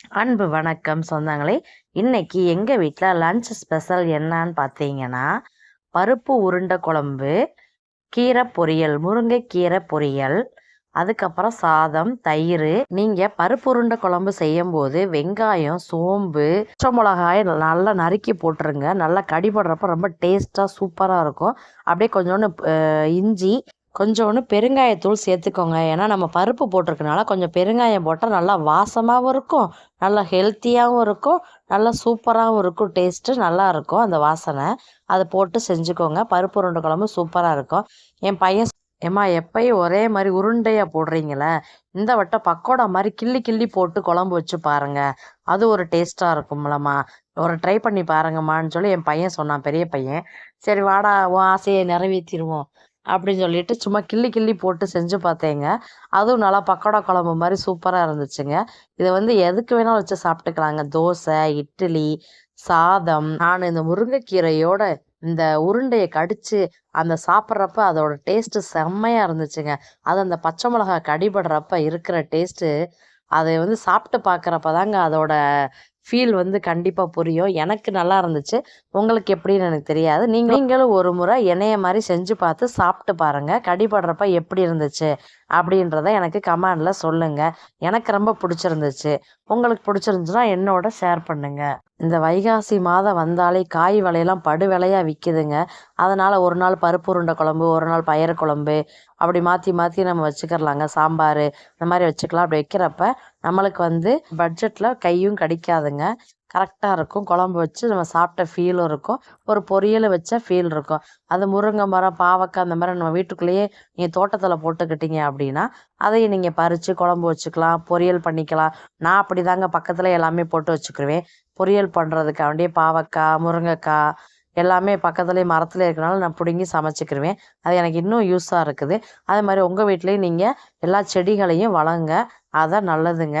அன்பு வணக்கம் சொந்தங்களே. இன்னைக்கு எங்கள் வீட்டில் லஞ்ச் ஸ்பெஷல் என்னன்னு பார்த்தீங்கன்னா பருப்பு உருண்டை குழம்பு கீரை பொரியல் முருங்கைக்கீரை பொரியல் அதுக்கப்புறம் சாதம் தயிர். நீங்கள் பருப்பு உருண்டை குழம்பு செய்யும்போது வெங்காயம் சோம்பு பச்சை மிளகாய் நல்லா நறுக்கி போட்டுருங்க. நல்லா கடிபடுறப்ப ரொம்ப டேஸ்ட்டாக சூப்பராக இருக்கும். அப்படியே கொஞ்சோண்டு இஞ்சி கொஞ்சோண்டு பெருங்காயத்தூள் சேர்த்துக்கோங்க. ஏன்னா நம்ம பருப்பு போட்டிருக்கனால கொஞ்சம் பெருங்காயம் போட்டால் நல்லா வாசமாகவும் இருக்கும் நல்லா ஹெல்த்தியாகவும் இருக்கும் நல்லா சூப்பராகவும் இருக்கும். டேஸ்ட்டு நல்லா இருக்கும் அந்த வாசனை. அதை போட்டு செஞ்சுக்கோங்க. பருப்பு உருண்டை குழம்பு சூப்பராக இருக்கும். என் பையன் ஏம்மா எப்பயும் ஒரே மாதிரி உருண்டையாக போடுறீங்களே? இந்த வட்டம் பக்கோடா மாதிரி கிள்ளி கிள்ளி போட்டு குழம்பு வச்சு பாருங்கள் அது ஒரு டேஸ்ட்டாக இருக்கும்லம்மா ஒரு ட்ரை பண்ணி பாருங்கம்மான்னு சொல்லி என் பையன் சொன்னான் பெரிய பையன். சரி வாடா உன் ஆசையை நிறைவேற்றிடுவோம் அப்படின்னு சொல்லிட்டு சும்மா கிள்ளி கிள்ளி போட்டு செஞ்சு பார்த்தேங்க. அதுவும் நல்லா பக்கோடா குழம்பு மாதிரி சூப்பராக இருந்துச்சுங்க. இதை வந்து எதுக்கு வேணாலும் வச்சு சாப்பிட்டுக்கலாங்க. தோசை இட்லி சாதம். நான் இந்த முருங்கைக்கீரையோட இந்த உருண்டையை கடித்து அந்த சாப்பிட்றப்ப அதோட டேஸ்ட்டு செம்மையாக இருந்துச்சுங்க. அது அந்த பச்சை மிளகா கடிபடுறப்ப இருக்கிற டேஸ்ட்டு அதை வந்து சாப்பிட்டு பார்க்குறப்ப தாங்க அதோட ஃபீல் வந்து கண்டிப்பாக புரியும். எனக்கு நல்லா இருந்துச்சு. உங்களுக்கு எப்படின்னு எனக்கு தெரியாது. நீங்கள் நீங்களும் ஒரு முறை என்னைய மாதிரி செஞ்சு பார்த்து சாப்பிட்டு பாருங்க. கடிபடுறப்ப எப்படி இருந்துச்சு அப்படின்றத எனக்கு கமெண்டில் சொல்லுங்க. எனக்கு ரொம்ப பிடிச்சிருந்துச்சு. உங்களுக்கு பிடிச்சிருந்துச்சுன்னா என்னோட ஷேர் பண்ணுங்க. இந்த வைகாசி மாதம் வந்தாலே காய் விலையெல்லாம் படு விற்கிதுங்க அதனால் ஒரு நாள் பருப்பு உருண்டை குழம்பு ஒரு நாள் பயிறு குழம்பு அப்படி மாற்றி மாற்றி நம்ம வச்சுக்கிறலாங்க. சாம்பார் இந்த மாதிரி வச்சுக்கலாம். அப்படி வைக்கிறப்ப நம்மளுக்கு வந்து பட்ஜெட்டில் கையும் கடிக்காதுங்க. கரெக்டாக இருக்கும். குழம்பு வச்சு நம்ம சாப்பிட்ட ஃபீலும் இருக்கும். ஒரு பொரியல் வச்ச ஃபீல் இருக்கும். அது முருங்கை மரம் பாவக்காய் அந்த மாதிரி நம்ம வீட்டுக்குள்ளேயே நீங்கள் தோட்டத்தில் போட்டுக்கிட்டீங்க அப்படின்னா அதையும் நீங்கள் பறித்து குழம்பு வச்சுக்கலாம் பொரியல் பண்ணிக்கலாம். நான் அப்படி தாங்க பக்கத்தில் எல்லாமே போட்டு வச்சுக்கிருவேன். பொரியல் பண்ணுறதுக்காண்டியே பாவக்காய் முருங்கைக்காய் எல்லாமே பக்கத்துலேயே மரத்தில் இருக்கனால நான் பிடுங்கி சமைச்சிக்கிருவேன். அது எனக்கு இன்னும் யூஸாக இருக்குது. அதே மாதிரி உங்கள் வீட்லேயும் நீங்கள் எல்லா செடிகளையும் வளங்க அதான் நல்லதுங்க.